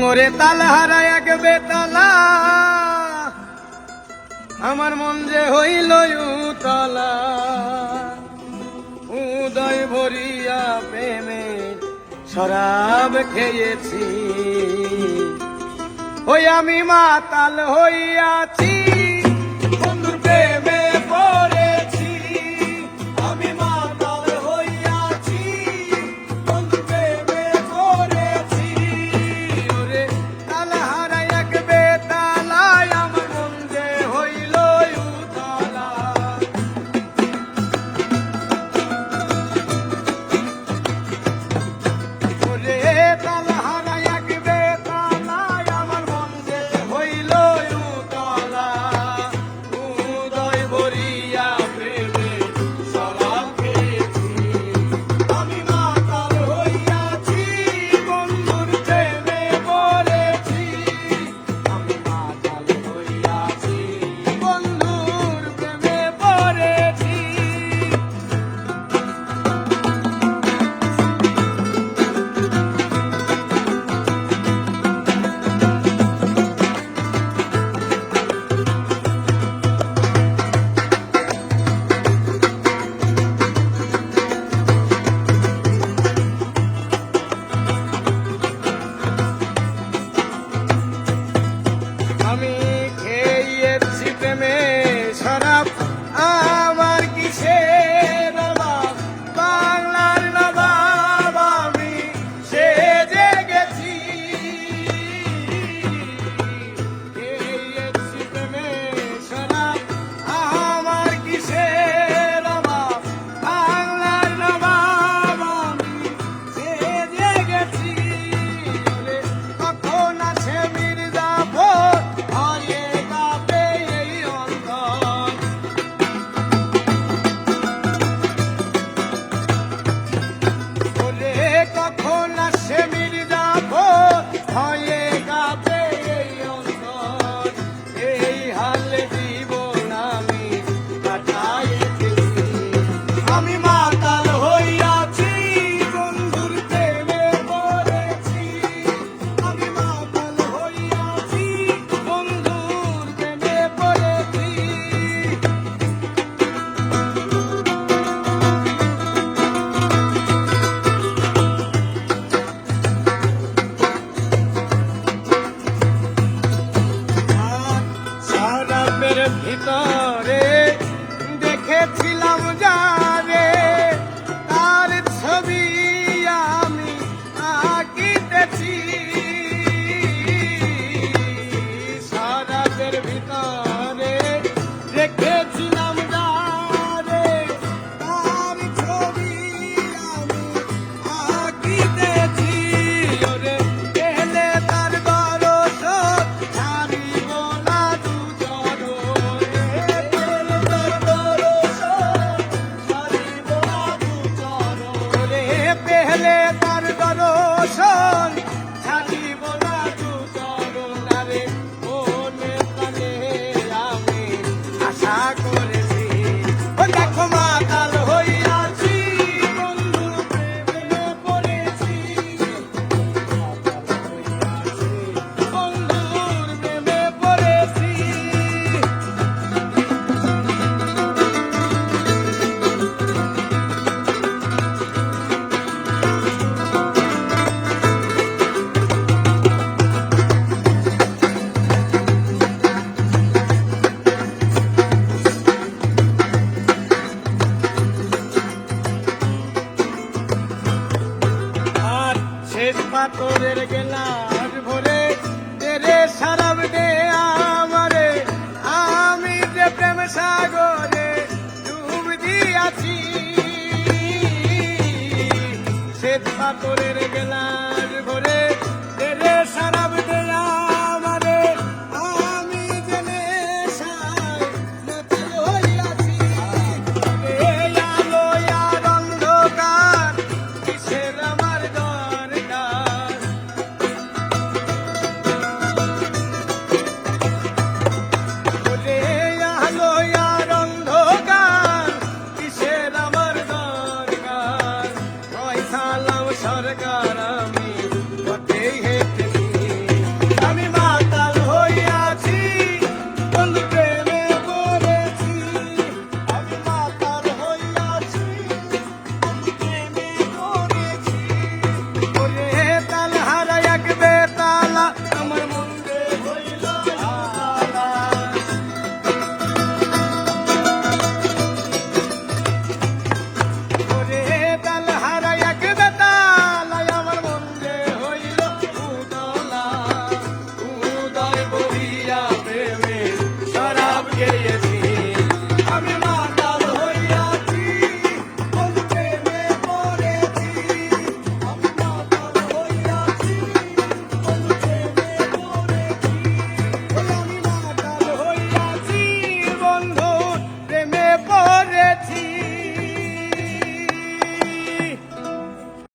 মোরে তাল হারা এক বেতলা। আমার মন যে হইল তলা উদয় ভরিয়া প্রেমে শরাব খেয়েছি। ওই আমি মাতাল হইয়াছি। ভিতরে দেখেছি তোদের গেলাস ভরে তেরে সারাব দে আমারে। আমি যে প্রেম সাগরে ডুব দিয়াছি